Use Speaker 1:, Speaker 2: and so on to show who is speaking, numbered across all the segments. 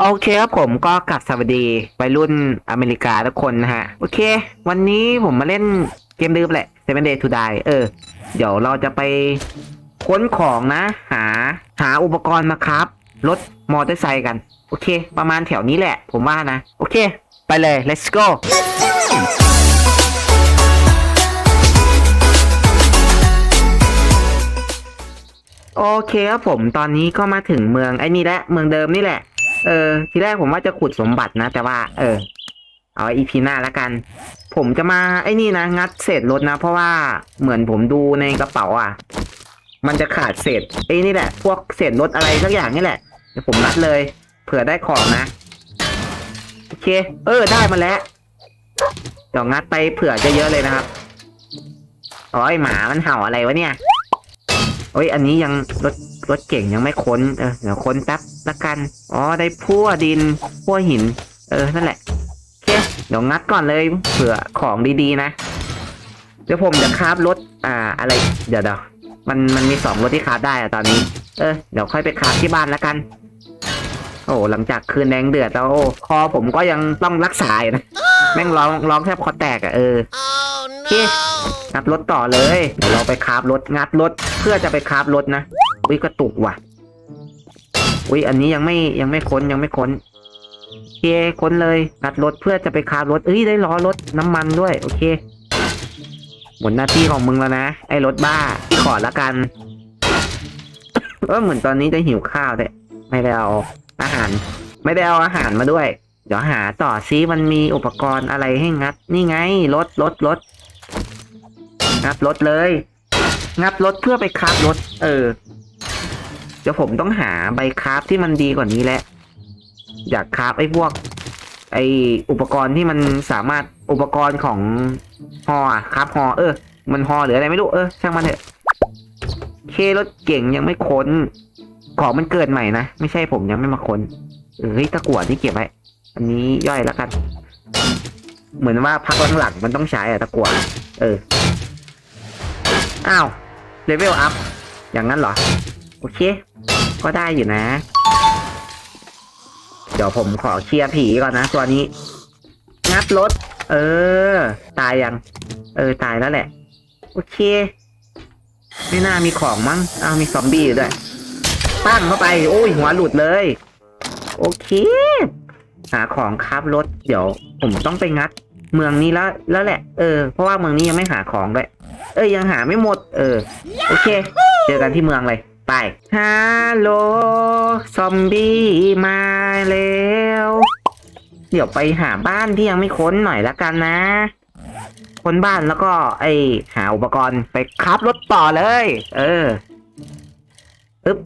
Speaker 1: โอเคครับผมก็กลับสวัสดีวัยรุ่นอเมริกาทุกคนนะฮะ โอเค วันนี้ผมมาเล่นเกมเดิมแหละ Seven Day to Die เออ เดี๋ยวเราจะไปค้นของนะ หาหาอุปกรณ์มาครับ รถมอเตอร์ไซค์กัน โอเค ประมาณแถวนี้แหละ ผมว่านะ โอเค ไปเลย let's go โอเคครับผมตอนนี้ก็มาถึงเมืองไอ้นี่แหละเมืองเดิมนี่แหละ เออ ทีแรกผมว่าจะขุดสมบัตินะ แต่ว่า เออ เอาอีพีหน้าละกัน ผมจะมาไอ้นี่นะ งัดเศษรถนะ เพราะว่าเหมือนผมดูในกระเป๋าอะ มันจะขาดเศษไอ้นี่แหละ พวกเศษรถอะไรสักอย่างนี่แหละเดี๋ยวผมนัดเลย เผื่อได้ของนะ โอเค เออ ได้มาแล้ว เดี๋ยวงัดไปเผื่อจะเยอะเลยนะครับโอ้ยหมามันเห่าอะไรวะเนี่ย โอ้ย อันนี้ยังรถรถเก่งยังไม่ค้น เออเดี๋ยวค้นแป๊บ ละกัน อ๋อ ได้พั่วดินพั่วหิน เออ นั่นแหละโอเคเดี๋ยวงัดก่อนเลย เผื่อของดีๆนะ เดี๋ยวผมจะคราฟรถ อ่า อะไร เดี๋ยวเดี๋ยวมัน มันมีสองรถที่คราฟได้อะตอนนี้ เออ เดี๋ยวค่อยไปคราฟที่บ้านละกัน โอ้ หลังจากคืนแดงเดือดแล้วโอ้คอผมก็ยังต้องรักษาอยู่นะ แม่งร้อง ร้องแทบคอแตกอะเออ
Speaker 2: Oh
Speaker 1: โอเคงัดรถต่อเลย เดี๋ยวเราไปคราฟรถ งัดรถ เพื่อจะไปคราฟรถนะ อุ้ยกระตุกว่ะ อุ้ยอันนี้ยังไม่ยังไม่ค้นยังไม่ค้นโอเคค้นเลยงัดรถเพื่อจะไปคาฟรถเอ้ยได้ล้อรถน้ำมันด้วย โอเค หมดหน้าที่ของมึงแล้วนะ ไอ้รถบ้าขอละกันเออเหมือนตอนนี้จะหิวข้าวเลยไม่ได้เอาอาหาร ไม่ได้เอาอาหารมาด้วย เดี๋ยวหาต่อซิมันมีอุปกรณ์อะไรให้งัด นี่ไงรถรถรถงัดรถเลย งัดรถเพื่อไปคาฟรถ เออ เดี๋ยวผมต้องหาใบคราฟที่มันดีกว่านี้แหละ อยากคราฟไอ้พวก ไอ้อุปกรณ์ที่มันสามารถอุปกรณ์ของฮออคราฟฮอเออ มันฮอหรืออะไรไม่รู้เออช่างมันเถอะเครถเก่งยังไม่ค้น ของมันเกิดใหม่นะ ไม่ใช่ผมยังไม่มาค้นเออเฮ้ยตะกั่วที่เก็บไว้อันนี้ย่อยแล้วกัน เหมือนว่าพักหลังๆมันต้องใช้อะตะกั่วเอออ้าวเลเวลอัพอย่างนั้นเหรอ โอเค ก็ได้อยู่นะ เดี๋ยวผมขอเคลียร์ผีก่อนนะตัวนี้ งัดรถ เออ ตายยัง เออ ตายแล้วแหละ โอเค ไม่น่ามีของมั้ง เอามีซอมบี้อยู่ด้วย ปั้งเข้าไป โอ้ย หัวหลุดเลย โอเค หาของครับรถ เดี๋ยว ผมต้องไปงัด เมืองนี้แล้ว แล้วแหละ เออ เพราะว่าเมืองนี้ยังไม่หาของด้วย เอ้ยยังหาไม่หมด เออ โอเค เจอกันที่เมืองเลย ไปฮัลโหลซอมบี้มาแล้ว เดี๋ยวไปหาบ้านที่ยังไม่ค้นหน่อยละกันนะ ค้นบ้านแล้วก็ ไอหาอุปกรณ์ไปขับรถต่อเลย เอออึ๊บ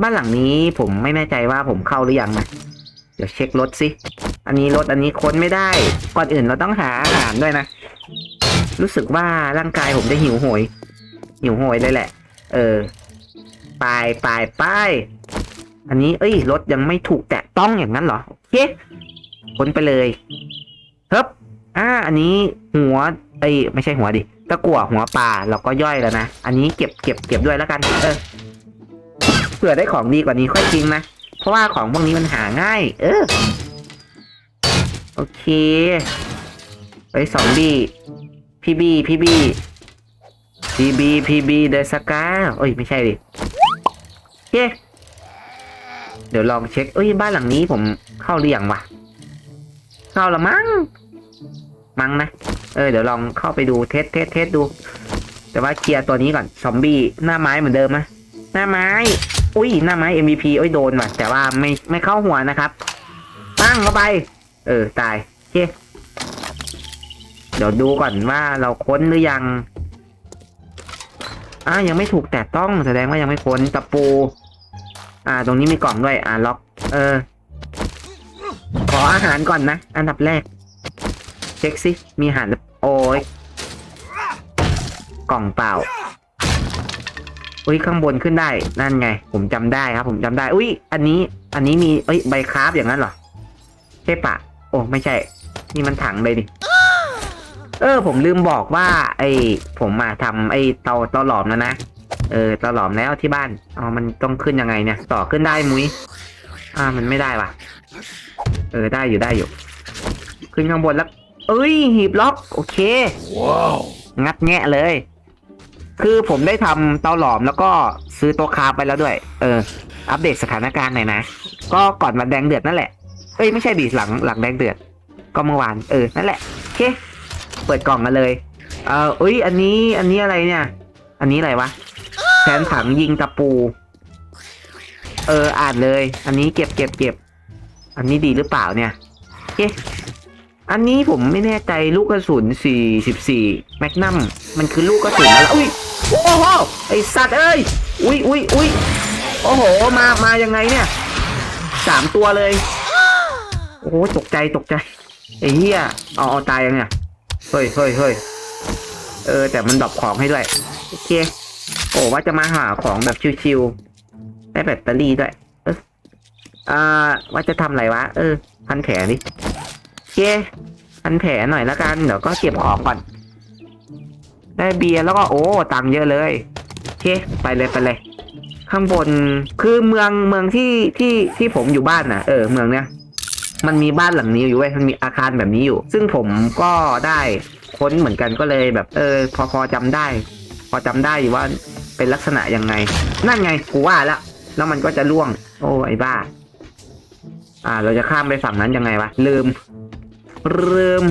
Speaker 1: บ้านหลังนี้ผมไม่แน่ใจว่าผมเข้าหรือยังนะเดี๋ยวเช็ครถสิอันนี้รถอันนี้ค้นไม่ได้ ก่อนอื่นเราต้องหาอาหารด้วยนะ รู้สึกว่าร่างกายผมจะหิวโหย หิวโหยเลยแหละ เออ ไปไปไปอันนี้ เอ้ย รถยังไม่ถูกแตะต้องอย่างนั้นเหรอ โอเคค้นไปเลยเฮ้บอ่า อันนี้หัว เอ้ย ไม่ใช่หัวดิ ตะกั่วหัวปลาเราก็ย่อยแล้วนะ อันนี้เก็บเก็บเก็บด้วยแล้วกัน เออ เผื่อได้ของดีกว่านี้ค่อยจริงนะ เพราะว่าของพวกนี้มันหาง่าย เออ โอเคไปสองบีพี่บีพี่บีพีบีพีบีเดสกาโอ้ย ไม่ใช่ดิ เค เดี๋ยวลองเช็ค เอ้ยบ้านหลังนี้ผมเข้าหรือยังวะ เข้าละมั้ง มั้งนะ เออเดี๋ยวลองเข้าไปดูเทสเทสเทสดู แต่ว่าเคลียร์ตัวนี้ก่อน ซอมบี้หน้าไม้เหมือนเดิมไหมหน้าไม้ อุ้ยหน้าไม้ MVP โอ้ยโดนว่ะ แต่ว่าไม่ไม่เข้าหัวนะครับ ตั้งเข้าไป เออตายโอเค เดี๋ยวดูก่อนว่าเราค้นหรือยังอ่ายังไม่ถูกแตะต้องแสดงว่ายังไม่ค้นตะปู อ่า ตรงนี้มีกล่องด้วย อ่าล็อก เออ ขออาหารก่อนนะ อันดับแรก เช็คสิ มีอาหารโอ้ยกล่องเปล่า อุ้ยข้างบนขึ้นได้ นั่นไง ผมจำได้ครับ ผมจำได้ อุ้ย อันนี้ อันนี้มีเอ้ย ใบคราฟอย่างนั้นเหรอ ใช่ปะ โอ้ ไม่ใช่ นี่มันถังเลยดิ เออ ผมลืมบอกว่า ไอ้ ผมมาทำไอ้เตาเตาหลอมแล้วนะ เออเตาหลอมแล้วที่บ้านอ๋อมันต้องขึ้นยังไงเนี่ย ต่อขึ้นได้มุ้ยอ่ามันไม่ได้ว่ะ เออได้อยู่ได้อยู่ ขึ้นข้างบนแล้ว เอ้ยหีบล็อกโอเค
Speaker 2: Wow.
Speaker 1: งัดแงะเลย คือผมได้ทำเตาหลอมแล้วก็ซื้อโตัวคาร์บไปแล้วด้วย เออ อัปเดตสถานการณ์หน่อยนะ ก็ก่อนวันแดงเดือดนั่นแหละ เอ้ยไม่ใช่ดิหลังหลังแดงเดือด ก็เมื่อวาน เออนั่นแหละโอเค เปิดกล่องมาเลย เออเอ้ยอันนี้อันนี้อะไรเนี่ย อันนี้อะไรวะ แผนผังยิงตะปู เอออ่านเลย อันนี้เก็บเก็บเก็บ อันนี้ดีหรือเปล่าเนี่ยโอเคอันนี้ผมไม่แน่ใจลูกกระสุน 44 แมกนัม มันคือลูกกระสุนอะไรอุ้ย โอ้โห ไอสัตว์เอ้ย อุ้ยอุ้ยอุ้ยโอ้โห มา มายังไงเนี่ยสามตัวเลย โอ้โห ตกใจ ตกใจ ไอ้เหี้ย เอาเอาตายยังเนี่ย เฮ้ยเฮ้ยเฮ้ยเออ แต่มันดรอปของให้ด้วย โอเค โอ้ว่าจะมาหาของแบบชิวๆได้แบตเตอรี่ด้วย เอออ่าว่าจะทำอะไรวะ เออ พันแผลดิโอเคพันแผลหน่อยล้วกัน เดี๋ยวก็เก็บของก่อน ได้เบียร์แล้วก็โอ้ตังเยอะเลยเคไปเลยไปเลย ข้างบนคือเมืองเมืองที่ที่ที่ผมอยู่บ้านน่ะ เออเมืองเนี้ยมันมีบ้านหลังนี้อยู่เว้ย มันมีอาคารแบบนี้อยู่ ซึ่งผมก็ได้ค้นเหมือนกันก็เลยแบบ เออ พอพอจำได้ พอจำได้อยู่ว่า เป็นลักษณะยังไง นั่นไงกูว่าแล้วแล้วมันก็จะล่วง โอ้ไอ้บ้า อ่า เราจะข้ามไปฝั่งนั้นยังไงวะลืมลืม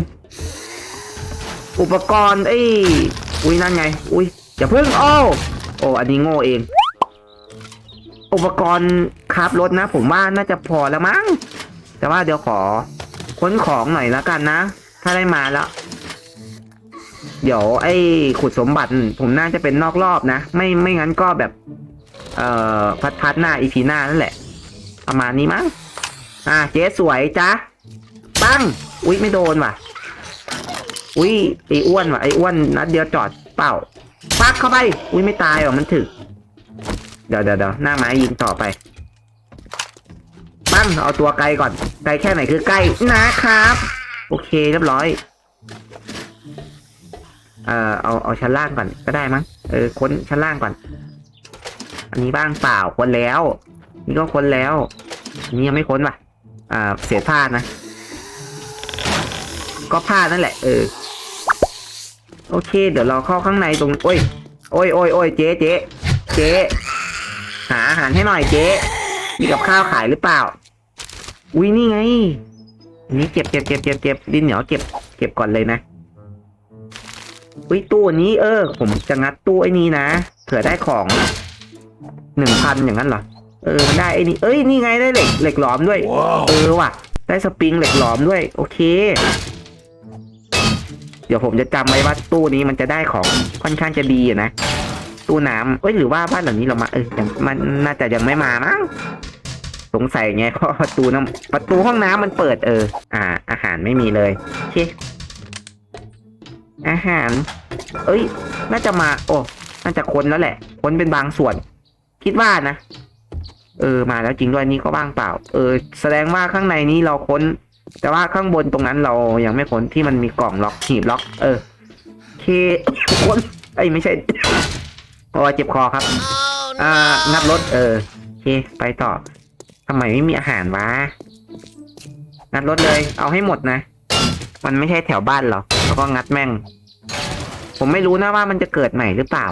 Speaker 1: อุปกรณ์เอ้อุ้ยนั่นไง อุ้ยอย่าเพิ่งโอ้โอ้อันนี้โง่เอง อุปกรณ์คราบรถนะ ผมว่าน่าจะพอแล้วมั้งแต่ว่าเดี๋ยวขอค้นของหน่อยแล้วกันนะ ถ้าได้มาแล้ว เดี๋ยวไอ้ขุดสมบัติผมน่าจะเป็นนอกรอบนะ ไม่ไม่งั้นก็แบบ เอ่อ พัดพัดหน้าอีพีหน้านั่นแหละ ประมาณนี้มั้ง อะเจ๊สวยจ้ะปังอุ๊ยไม่โดนว่ะ อุ๊ยไอ้อ้วนว่ะไอ้อ้วนนัดเดียวจอดเปล่าปักเข้าไป อุ๊ยไม่ตายว่ะมันถึก เดี๋ยวเดี๋ยวเดี๋ยวหน้าไม้ยิงต่อไปปั้งเอาตัวไกลก่อนไกลแค่ไหนคือใกล้นะครับ โอเคเรียบร้อย เอ่อเอาเอาชั้นล่างก่อนก็ได้มั้งเออค้นชั้นล่างก่อน อันนี้บ้างเปล่าค้นแล้ว นี่ก็ค้นแล้วอันนี้ยังไม่ค้นว่ะ อ่า เสียผ้านะ ก็ผ้านั่นแหละ เออ โอเค เดี๋ยวเราเข้าข้างในตรงโอ้ยโอ้ยโอ้ยโอ้ยเจ๊เจ๊เจ๊หาอาหารให้หน่อยเจ๊มีกับข้าวขายหรือเปล่า อุ้ยนี่ไงนนี้เก็บเก็บเก็บเก็บเก็บดินเหนียวเก็บเก็บก่อนเลยนะ อุ้ยตู้อันนี้เออ ผมจะงัดตู้ไอ้นี้นะเผื่อได้ของหนึ่งพันอย่างนั้นเหรอเออมันได้ไอ้นี่เอ้ยนี่ไงได้เหล็กเหล็กหลอมด้วย
Speaker 2: Wow.
Speaker 1: เออว่ะ ได้สปริงเหล็กหลอมด้วย โอเค เดี๋ยวผมจะจำไว้ว่าตู้นี้มันจะได้ของค่อนข้างจะดีอะนะตู้น้ำเอ้ยหรือว่าบ้านหลังนี้เรามาเออยังมันน่าจะยังไม่มามั้งสงสัยไงเพราะประตูน้ำประตูห้องน้ำมันเปิดเออ อ่า อาหารไม่มีเลยโอเค อาหาร เอ้ย น่าจะมา โอ้ น่าจะค้นแล้วแหละ ค้นเป็นบางส่วน คิดว่านะ เออ มาแล้วจริงด้วยนี่ก็ว่างเปล่า เออ แสดงว่าข้างในนี้เราค้น แต่ว่าข้างบนตรงนั้นเรายังไม่ค้นที่มันมีกล่องล็อกหีบล็อก เออโอเคค้นไอ้ยไม่ใช่เพราะว่าเจ็บคอครับ อ่า งัดรถ เออโอเค ไปต่อทำไมไม่มีอาหารวะงัดรถเลย เอาให้หมดนะ มันไม่ใช่แถวบ้านหรอก แล้วก็งัดแม่ง ผมไม่รู้นะว่ามันจะเกิดใหม่หรือเปล่า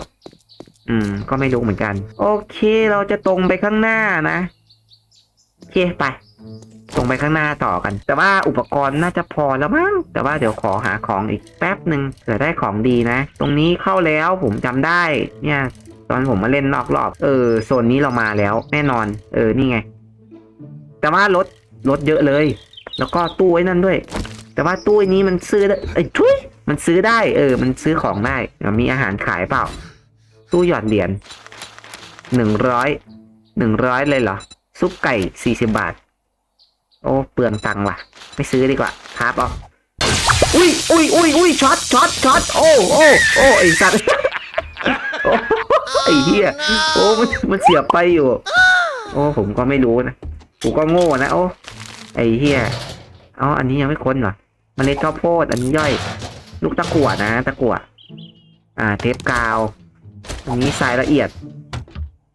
Speaker 1: อืม ก็ไม่รู้เหมือนกัน โอเค เราจะตรงไปข้างหน้านะโอเคไปตรงไปข้างหน้าต่อกัน แต่ว่าอุปกรณ์น่าจะพอแล้วมั้ง แต่ว่าเดี๋ยวขอหาของอีกแป๊บหนึ่งเผื่อได้ของดีนะ ตรงนี้เข้าแล้วผมจำได้ เนี่ย ตอนผมมาเล่นนอกรอบ เออ โซนนี้เรามาแล้ว แน่นอน เออ นี่ไง แต่ว่ารถรถเยอะเลย แล้วก็ตู้ไอ้นั่นด้วย แต่ว่าตู้นี้มันซื้อได้เอ้ยทุยมันซื้อได้ เออ มันซื้อของได้ มีอาหารขายเปล่า ตู้หยอดเหรียญหนึ่งร้อยหนึ่งร้อยเลยเหรอ ซุปไก่สี่สิบบาท โอ้เปลืองตังค์ว่ะ ไม่ซื้อดีกว่าครับเอาอุ้ยอุ้ยอุ้ยอุ้ยช็อตช็อตช็อตโอ้โอ้โอ้ไอสัตว์โอ้ไอเหี้ยโอ้มันมันเสียบไปอยู่ โอ้ผมก็ไม่รู้นะกูก็โง่นะโอ้ไอเหี้ยอ๋ออันนี้ยังไม่ค้นเหรอ เมล็ดข้าวโพดอันนี้ย่อย ลูกตะกั่วนะ ตะกั่วอ่า เทปกาว อันนี้ทรายละเอียด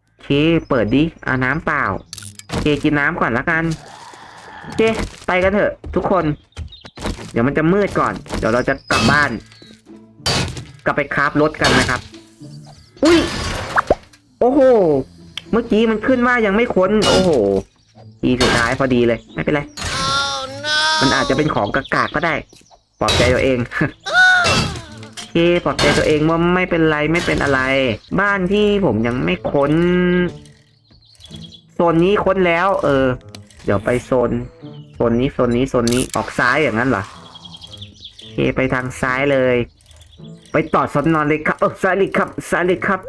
Speaker 1: โอเคเปิดดิอ่าน้ำเปล่าเคกินน้ำก่อนละกันโอเคไปกันเถอะ ทุกคน เดี๋ยวมันจะมืดก่อน เดี๋ยวเราจะกลับบ้าน กลับไปคราฟรถกันนะครับ อุ้ยโอ้โห เมื่อกี้มันขึ้นว่ายังไม่ค้น โอ้โห ทีสุดท้ายพอดีเลย ไม่เป็นไร มันอาจจะเป็นของกากๆก็ได้ ปลอบใจตัวเองโอเคปลอบใจตัวเองว่าไม่เป็นไรไม่เป็นอะไร บ้านที่ผมยังไม่ค้นโซนนี้ค้นแล้ว เออ เดี๋ยวไปโซนโซนนี้โซนนี้โซนนี้ออกซ้ายอย่างนั้นเหรอโอเคไปทางซ้ายเลย ไปต่อสนนอนเลยครับเออซ้ายเลยครับซ้ายเลยครับ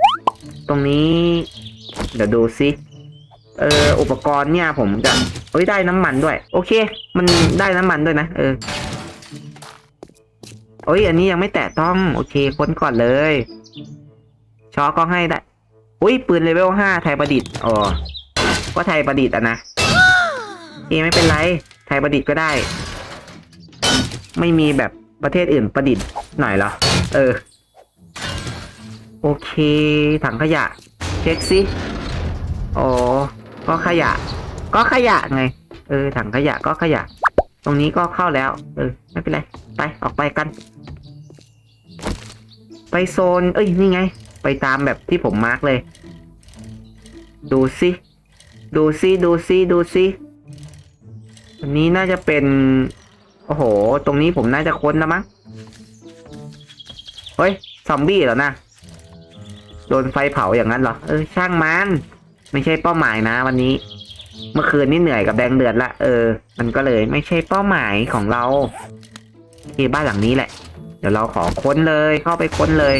Speaker 1: ตรงนี้ เดี๋ยวดูซิ เอออุปกรณ์เนี่ยผมจะเอ้ยได้น้ำมันด้วย โอเค มันได้น้ำมันด้วยนะเออโอ้ยอันนี้ยังไม่แตะต้องโอเคค้นก่อนเลยช็อก็ให้ได้อุ้ยปืนเลเวลห้าไทยประดิษฐ์อ๋อก็ไทยประดิษฐ์อะนะโอไม่เป็นไร ไทยประดิษฐ์ก็ได้ ไม่มีแบบประเทศอื่นประดิษฐ์หน่อยเหรอเออ โอเค ถังขยะ เช็คสิโอ้ ก็ขยะ ก็ขยะไง เออ ถังขยะก็ขยะ ตรงนี้ก็เข้าแล้ว เออ ไม่เป็นไร ไป ออกไปกัน ไปโซน เอ้ย นี่ไง ไปตามแบบที่ผมมาร์กเลย ดูสิดูสิดูสิดูสิอันนี้น่าจะเป็น โอ้โห ตรงนี้ผมน่าจะค้นแล้วมั้ง เฮ้ย ซอมบี้เหรอนะ โดนไฟเผาอย่างนั้นเหรอ เออ ช่างมัน ไม่ใช่เป้าหมายนะ วันนี้ เมื่อคืนนี่เหนื่อยกับแดงเดือดละเออ มันก็เลยไม่ใช่เป้าหมายของเราที่บ้านหลังนี้แหละ เดี๋ยวเราขอค้นเลยเข้าไปค้นเลย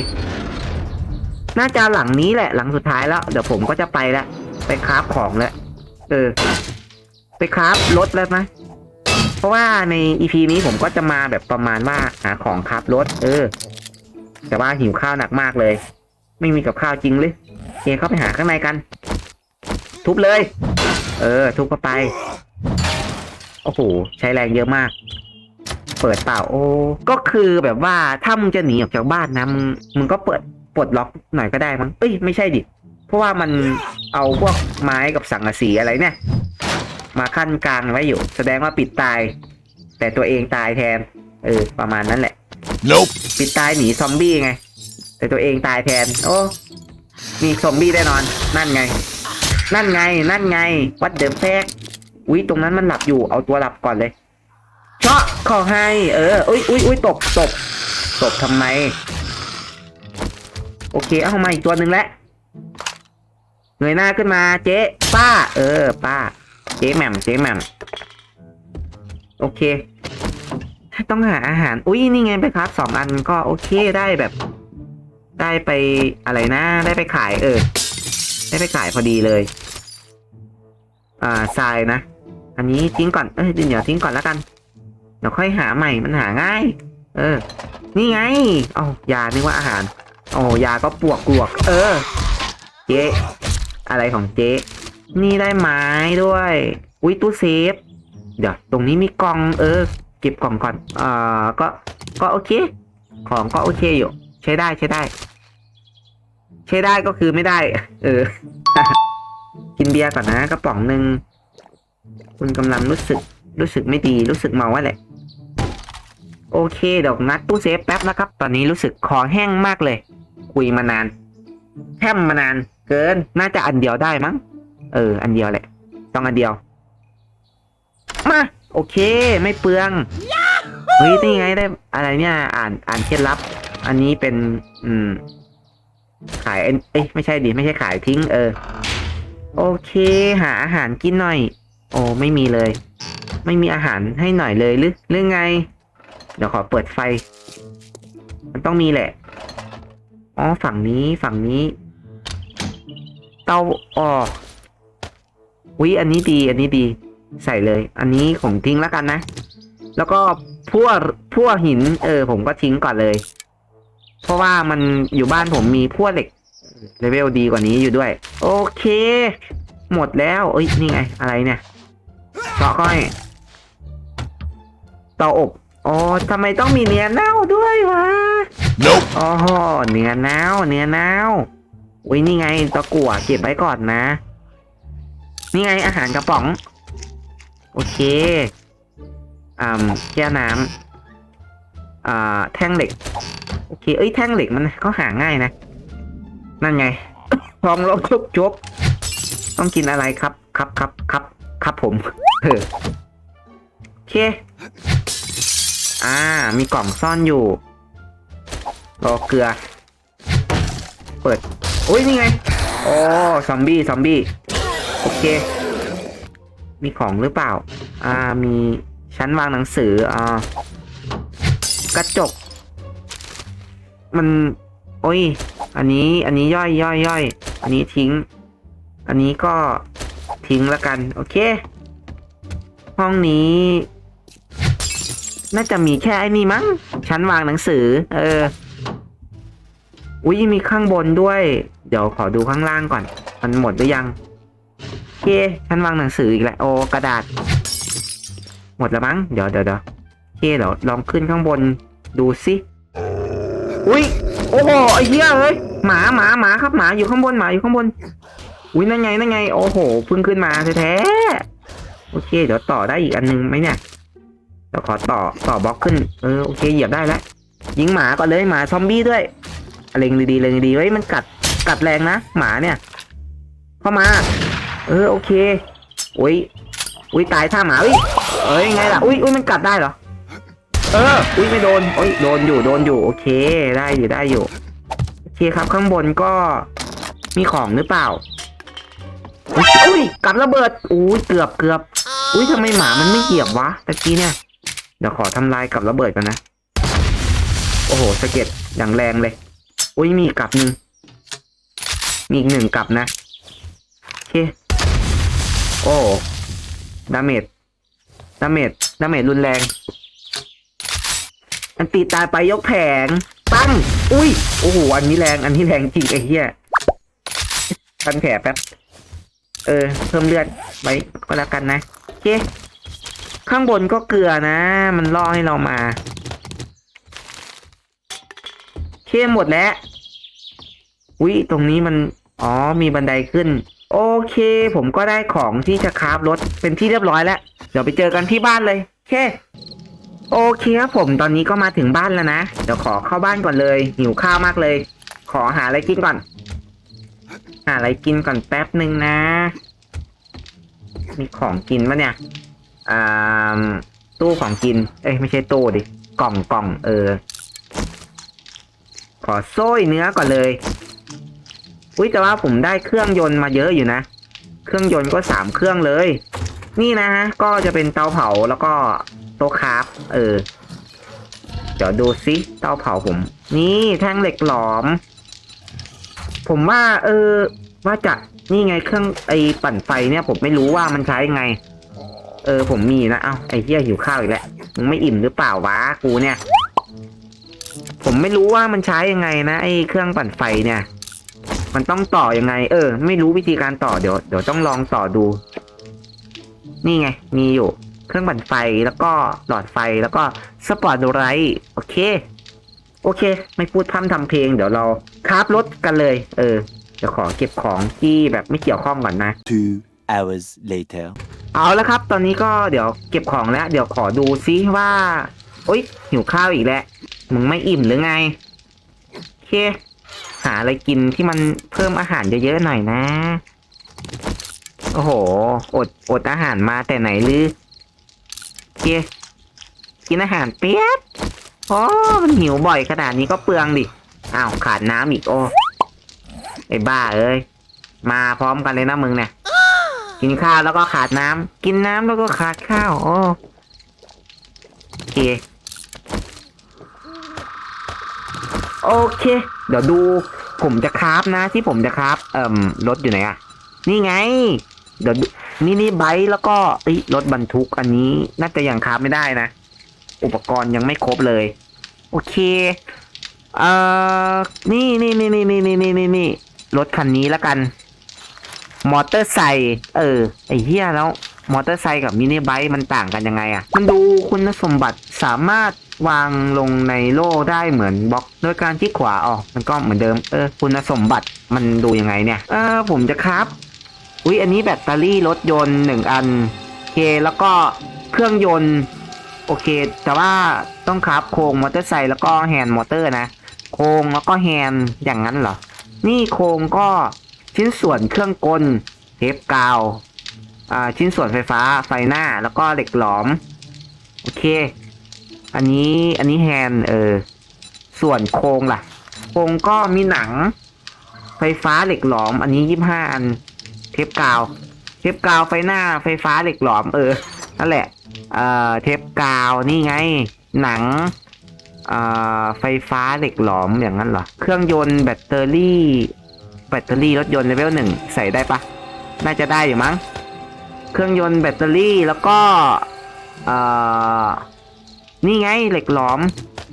Speaker 1: น่าจะหลังนี้แหละ หลังสุดท้ายแล้ว เดี๋ยวผมก็จะไปละไปคราฟของแล้วเออ ไปคราฟรถแล้วนะเพราะว่าในอีพีนี้ผมก็จะมาแบบประมาณว่าหาของคราฟรถ เออ แต่ว่าหิวข้าวหนักมากเลย ไม่มีกับข้าวจริงเลยโอเข้าไปหาข้างในกัน ทุบเลย เออ ทุบเข้าไป โอ้โห ใช้แรงเยอะมาก เปิดเปล่าโอ้ ก็คือแบบว่าถ้ามึงจะหนีออกจากบ้านนะมึงมึงก็เปิดปลดล็อกหน่อยก็ได้มั้ง เอ้ย ไม่ใช่ดิ เพราะว่ามันเอาพวกไม้กับสังกะสีอะไรเนี่ย มาขั้นกลางไว้อยู่ แสดงว่าปิดตาย แต่ตัวเองตายแทน เออ ประมาณนั้นแหละ
Speaker 2: Nope.
Speaker 1: ปิดตายหนีซอมบี้ไง แต่ตัวเองตายแทน โอ้ มีซอมบี้แน่นอน นั่นไง นั่นไง นั่นไง วัดเดิมแพกอุ้ยตรงนั้นมันหลับอยู่ เอาตัวหลับก่อนเลยเชาะขอให้ เออ อุ้ยอุ้ยอุ้ยตกตกตกทำไม โอเค เอามาอีกตัวหนึ่งแล้วเงยหน้าขึ้นมา เจ๊ป้า เออ ป้า เจ๊แหม่ม เจ๊แหม่ม โอเค ต้องหาอาหาร อุ้ยนี่ไงไปครับสองอันก็โอเคได้แบบ ได้ไปอะไรนะ ได้ไปขายเออ ได้ไปขายพอดีเลย อ่าทรายนะ อันนี้ทิ้งก่อน เอ้ยเดี๋ยวทิ้งก่อนแล้วกัน เดี๋ยวค่อยหาใหม่มันหาง่าย เออ นี่ไงเอ้ายานึกว่าอาหารโอ้ยาก็ปวกกลวก เออ เจ๊อะไรของเจ๊นี่ได้ไม้ด้วย อุ้ยตู้เซฟ เดี๋ยวตรงนี้มีกล่อง เออ เก็บกล่องก่อนอ่าก็ ก็โอเค ของก็โอเคอยู่ ใช้ได้ใช้ได้ ใช้ได้ก็คือไม่ได้ เออ กินเบียร์ก่อนนะกระป๋องหนึ่งคุณกำลังรู้สึก รู้สึกไม่ดีรู้สึกเมาว่าแหละ โอเคเดี๋ยวงัดตู้เซฟแป๊บนะครับ ตอนนี้รู้สึกคอแห้งมากเลย คุยมานานแฮมมานาน เกินน่าจะอันเดียวได้มั้ง เออ อันเดียวแหละต้องอันเดียว มา โอเค ไม่เปลืองเฮ้ยนี่ไงได้อะไรเนี่ย อ่านอ่านเคล็ดลับ อันนี้เป็น อืม ขายเอ้ยไม่ใช่ดิไม่ใช่ขายทิ้งเออ โอเค หาอาหารกินหน่อย โอ้ไม่มีเลย ไม่มีอาหารให้หน่อยเลยหรือหรือไง เดี๋ยวขอเปิดไฟ มันต้องมีแหละอ๋อฝั่งนี้ฝั่งนี้ เตาอ๋อวิอันนี้ดีอันนี้ดี ใส่เลย อันนี้ผมทิ้งแล้วกันนะ แล้วก็พั่วพั่วหิน เออ ผมก็ทิ้งก่อนเลย เพราะว่ามันอยู่บ้านผมมีพั่วเหล็กเลเวลดีกว่านี้อยู่ด้วย โอเค หมดแล้ว เอ้ย นี่ไง อะไรเนี่ยเจาะก้อยเตาอบอ๋อทำไมต้องมีเนื้อเน่าด้วยวะ
Speaker 2: Nope.
Speaker 1: อ๋อเนื้อเน่าเนื้อเน่าอุ้ยนี่ไงตะกั่วเก็บไว้ก่อนนะ นี่ไงอาหารกระป๋อง โอเคอ่าแก้วน้ำอ่าแท่งเหล็ก โอเค เอ้ยแท่งเหล็กมันก็หาง่ายนะ นั่นไงพร้อมรบจบจบต้องกินอะไรครับ ครับครับครับครับผมเออโอเค อ่า มีกล่องซ่อนอยู่ รอเกลือ เปิดโอ้ยนี่ไง โอ้ซอมบี้ซอมบี้โอเค มีของหรือเปล่า อ่ามีชั้นวางหนังสืออ่ากระจก มัน โอ้ย อันนี้อันนี้ย่อยย่อยย่อยอันนี้ทิ้ง อันนี้ก็ทิ้งแล้วกัน โอเค ห้องนี้ น่าจะมีแค่ไอ้นี่มั้งชั้นวางหนังสือ เอออุ้ยมีข้างบนด้วย เดี๋ยวขอดูข้างล่างก่อน มันหมดหรือยังโอเคชั้นวางหนังสืออีกแล้วโอ้กระดาษ หมดแล้วมั้งเดี๋ยวเดี๋ยวเดี๋ยวโอเคเดี๋ยวลองขึ้นข้างบนดูสิ อุ้ยโอ้โหไอ้เหี้ยเอ้ยหมาหมาหมาครับหมาอยู่ข้างบนหมาอยู่ข้างบน อุ้ยนั่นไงนั่นไงโอ้โหเพิ่งขึ้นมาแท้ๆโอเค เดี๋ยวต่อได้อีกอันนึงไหมเนี่ยเดี๋ยวขอต่อต่อบล็อกขึ้นเออโอเคเหยียบได้แล้วยิงหมาก่อนเลยหมาซอมบี้ด้วยเล็งดีๆเล็งดีๆไว้ยมันกัดกัดแรงนะหมาเนี่ย เข้ามา เออโอเคอุ้ยอุ้ยตายท่าหมาอุ้ยเอ้ยไงล่ะอุ้ยอุ้ยมันกัดได้เหรอ เออ อุ้ยไม่โดนอุ้ยโดนอยู่โดนอยู่โอเค ได้อยู่ได้อยู่โอเคครับข้างบนก็มีของหรือเปล่าอุ้ยกับระเบิดอุ้ยเกือบเกือบอุ้ยทำไมหมามันไม่เหยียบวะตะกี้เนี่ยเดี๋ยวขอทำลายกับระเบิดกันนะ โอ้โหสะเก็ดอย่างแรงเลย อุ้ยมีกกับหนึ่งมีอีกหนึ่งกับนะโอเคโอ้ดาเมจดาเมจดาเมจรุนแรง อันตีตายไปยกแผง ปั้งอุ้ย โอ้โห อันนี้แรง อันนี้แรงจริงไอ้เหี้ยพันแผลแป๊บ เออ เพิ่มเลือดไว้ก็แล้วกันนะโอเคข้างบนก็เกลือนะ มันล่อให้เรามาโอเคหมดแล้วอุ้ยตรงนี้มัน อ๋อ มีบันไดขึ้น โอเค ผมก็ได้ของที่จะคราฟรถเป็นที่เรียบร้อยแล้ว เดี๋ยวไปเจอกันที่บ้านเลยโอเค โอเคครับผมตอนนี้ก็มาถึงบ้านแล้วนะ เดี๋ยวขอเข้าบ้านก่อนเลย หิวข้าวมากเลย ขอหาอะไรกินก่อน หาอะไรกินก่อนแป๊บหนึ่งนะ มีของกินปะเนี่ยอ่าตู้ของกิน เอ้ยไม่ใช่ตู้ดิ กล่องกล่องเออ ขอโซ่ยเนื้อก่อนเลย อุ้ยแต่ว่าผมได้เครื่องยนต์มาเยอะอยู่นะ เครื่องยนต์ก็สามเครื่องเลย นี่นะฮะ ก็จะเป็นเตาเผาแล้วก็ โต๊ะคราฟเออ เดี๋ยวดูซิเตาเผาผม นี่แท่งเหล็กหลอม ผมว่า เออ ว่าจะนี่ไงเครื่องไอ้ปั่นไฟเนี่ย ผมไม่รู้ว่ามันใช้ยังไง เออ ผมมีนะเอ้าไอ้เหี้ยหิวข้าวอีกแล้วมึงไม่อิ่มหรือเปล่าวะกูเนี่ย ผมไม่รู้ว่ามันใช้ยังไงนะไอ้เครื่องปั่นไฟเนี่ย มันต้องต่อยังไง เออ ไม่รู้วิธีการต่อเดี๋ยวเดี๋ยวต้องลองต่อดู นี่ไง มีอยู่ เครื่องปั่นไฟแล้วก็หลอดไฟแล้วก็สปอตไลท์โอเค โอเค ไม่พูดพร่ำทำเพลง เดี๋ยวเราคราฟรถกันเลย เออ เดี๋ยวขอเก็บของที่แบบไม่เกี่ยวข้องก่อนนะ
Speaker 2: Two hours later.
Speaker 1: เอาแล้วครับ ตอนนี้ก็เดี๋ยวเก็บของแล้ว เดี๋ยวขอดูซิว่าโอ๊ยหิวข้าวอีกแล้วมึงไม่อิ่มหรือไงโอเค หาอะไรกินที่มันเพิ่มอาหารเยอะๆหน่อยนะ โอ้โห อดอดอาหารมาแต่ไหนหรือโอ เคกินอาหารเปียบโอ้มันหิวบ่อยขนาดนี้ก็เปลืองดิ อ้าวขาดน้ำอีกโอ้ไอ้บ้าเอ้ย มาพร้อมกันเลยนะมึงเนี่ย กินข้าวแล้วก็ขาดน้ำ กินน้ำแล้วก็ขาดข้าว โอ้โอเค โอเค เดี๋ยวดู ผมจะคราฟนะที่ผมจะคราฟเอ่มรถอยู่ไหนอะนี่ไง เดี๋ยว มินิไบค์แล้วก็เอ้ยรถบรรทุกอันนี้น่าจะยังคราฟไม่ได้นะ อุปกรณ์ยังไม่ครบเลย โอเคเอ่อนี่นี่นี่นี่นี่นี่นี่นี่รถคันนี้แล้วกัน มอเตอร์ไซค์เออไอเหี้ยแล้ว มอเตอร์ไซค์กับมินิไบค์มันต่างกันยังไงอะมันดูคุณสมบัติสามารถวางลงในโล่ได้เหมือนบล็อกโดยการที่ขวาออกมันก็เหมือนเดิม เออ คุณสมบัติมันดูยังไงเนี่ย เออผมจะครับ อุ้ยอันนี้แบตเตอรี่รถยนต์หนึ่งอันโอเคแล้วก็เครื่องยนต์ โอเค แต่ว่าต้องครับโครงมอเตอร์ไซค์แล้วก็แฮนด์มอเตอร์นะ โครงแล้วก็แฮนด์อย่างนั้นเหรอ นี่โครงก็ชิ้นส่วนเครื่องกลเทปกาวอ่าชิ้นส่วนไฟฟ้าไฟหน้าแล้วก็เหล็กหลอม โอเค อันนี้อันนี้แฮนด์เออส่วนโครงล่ะ โครงก็มีหนัง ไฟฟ้าเหล็กหลอม อันนี้ยี่ห้าอัน เทปกาว เทปกาวไฟหน้าไฟฟ้าเหล็กหลอมเออ นั่นแหละ เอ่อ เทปกาวนี่ไง หนัง เอ่อ ไฟฟ้าเหล็กหลอมอย่างนั้นเหรอ เครื่องยนต์แบตเตอรี่ แบตเตอรี่รถยนต์เลเวลหนึ่งใส่ได้ปะ น่าจะได้อยู่มั้ง เครื่องยนต์แบตเตอรี่แล้วก็ เอ่อ นี่ไงเหล็กหลอม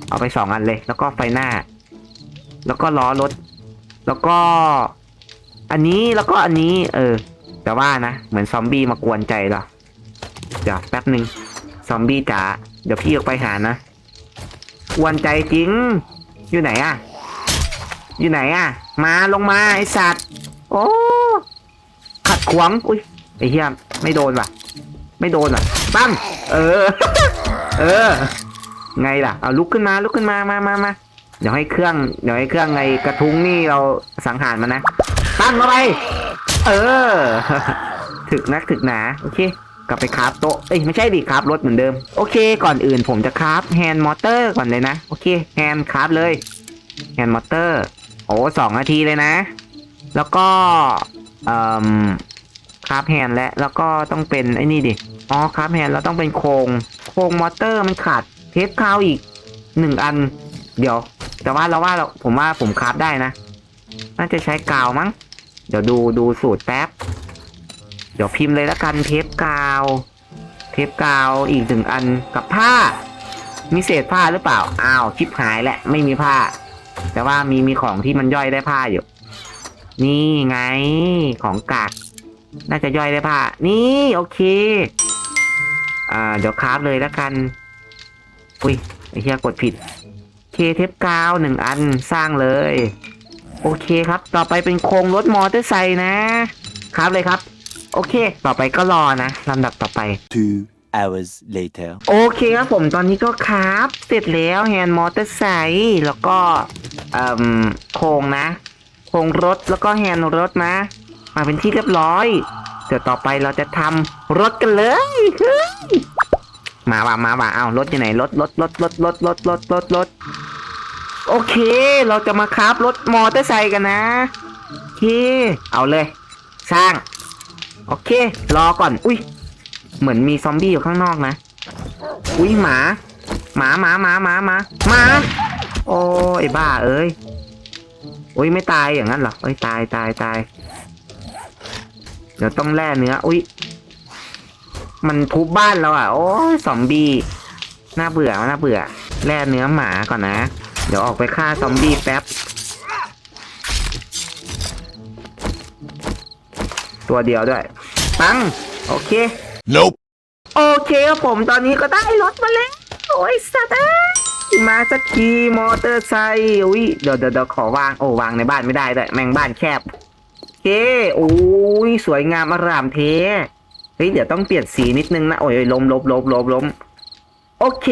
Speaker 1: เอาไปสองอันเลย แล้วก็ไฟหน้า แล้วก็ล้อรถ แล้วก็ อันนี้แล้วก็อันนี้ เออ แต่ว่านะ เหมือนซอมบี้มากวนใจเหรอเดี๋ยวแป๊บหนึ่งซอมบี้จ๋าเดี๋ยวพี่ออกไปหานะกวนใจจริง อยู่ไหนอะอยู่ไหนอะมาลงมาไอสัตว์ โอ้ ขัดขวางอุ้ยไอเฮียไม่โดนว่ะ ไม่โดนว่ะปั้งเออ เออ ไงล่ะ เอาลุกขึ้นมาลุกขึ้นมามามามาเดี๋ยวให้เครื่อง เดี๋ยวให้เครื่องไงกระทุ้งนี่เราสังหารมันนะ ตั้งเข้าไป เออ ถึกนักถึกหนา โอเค กลับไปคราฟโต๊ะ เอ้ย ไม่ใช่ดิคราฟรถเหมือนเดิม โอเค ก่อนอื่นผมจะคราฟแฮนด์มอเตอร์ก่อนเลยนะ โอเค แฮนด์คราฟเลย แฮนด์มอเตอร์ โอ้สองนาทีเลยนะ แล้วก็ เอ่อ คราฟแฮนด์และ แล้วก็ต้องเป็นไอ้นี่ดิ อ๋อ คราฟแฮนด์เราต้องเป็นโครงโครงมอเตอร์มันขาดเทปคาวอีกหนึ่งอัน เดี๋ยว แต่ว่าเราว่าเราผมว่าผมคราฟได้นะ น่าจะใช้กาวมั้ง เดี๋ยวดูดูสูตรแป๊บ เดี๋ยวพิมพ์เลยละกันเทปกาว เทปกาวอีกหนึ่งอันกับผ้า มีเศษผ้าหรือเปล่า อ้าวชิปหายแหละไม่มีผ้า แต่ว่ามีมีของที่มันย่อยได้ผ้าอยู่ นี่ไงของกาก น่าจะย่อยได้ผ้า นี่โอเค อ่า เดี๋ยวคราฟเลยละกัน อุ้ยไอ้เหี้ยกดผิด เคเทปกาวหนึ่งอันสร้างเลย โอเคครับ ต่อไปเป็นโครงรถมอเตอร์ไซค์นะครับเลยครับ โอเค ต่อไปก็รอนะลำดับต่อไป
Speaker 2: Two hours later.
Speaker 1: โอเคครับผมตอนนี้ก็ครับ เสร็จแล้วแฮนด์มอเตอร์ไซค์แล้วก็เอ่มโครงนะโครงรถแล้วก็แฮนด์รถนะ มาเป็นที่เรียบร้อย เดี๋ยวต่อไปเราจะทำรถกันเลยเฮ้ยมาว่ะมาว่ะเอารถอยู่ไหนรถรถรถรถรถรถรถรถรถ โอเค เราจะมาคราฟรถมอเตอร์ไซค์กันนะ โอเค เอาเลย สร้าง โอเค รอก่อน อุ้ย เหมือนมีซอมบี้อยู่ข้างนอกนะ อุ้ยหมา หมาหมาหมาหมาหมาหมา โอ้ไอ้บ้าเอ้ย อุ้ยไม่ตายอย่างนั้นหรอเอ้ยตายตายตาย เดี๋ยวต้องแล่เนื้อ อุ้ย มันทุบบ้านเราอะ โอ้ยซอมบี้ น่าเบื่อน่าเบื่อ แล่เนื้อหมาก่อนนะ เดี๋ยวออกไปฆ่าซอมบี้แป๊บ ตัวเดียวด้วย ปัง โอเค
Speaker 2: Nope.
Speaker 1: โอเคครับผมตอนนี้ก็ได้รถมาแล้ว โอ้ยสัตว์เอ้ยมาสักทีมอเตอร์ไซค์อุ้ยเดี๋ยวเดี๋ยวเดี๋ยวขอวาง โอ้วางในบ้านไม่ได้ด้วยแม่งบ้านแคบโอเคโอ้ยสวยงามอร่ามเทเฮ้ยเดี๋ยวต้องเปลี่ยนสีนิดนึงนะ โอ้ยล้มล้มล้มล้มล้มโอเค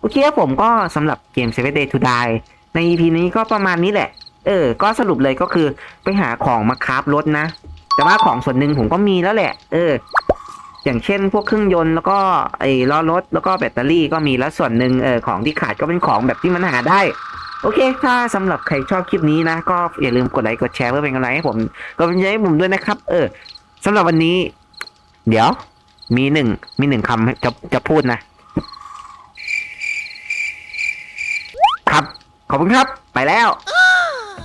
Speaker 1: โอเคครับผมก็สำหรับเกม Seven Day to Die ใน EP นี้ก็ประมาณนี้แหละ เออ ก็สรุปเลยก็คือไปหาของมาคราฟรถนะ แต่ว่าของส่วนหนึ่งผมก็มีแล้วแหละ เออ อย่างเช่นพวกเครื่องยนต์แล้วก็ไอ้ล้อรถแล้วก็แบตเตอรี่ก็มีแล้วส่วนหนึ่งเออของที่ขาดก็เป็นของแบบที่มันหาได้ โอเค ถ้าสำหรับใครชอบคลิปนี้นะ ก็อย่าลืมกดไลค์กดแชร์เพื่อเป็นกำลังใจให้ผมก็เป็นกำลังใจให้ผมด้วยนะครับ เออสำหรับวันนี้ เดี๋ยว มีหนึ่งมีหนึ่งคำจะจะพูดนะ ขอบคุณครับ ไปแล้ว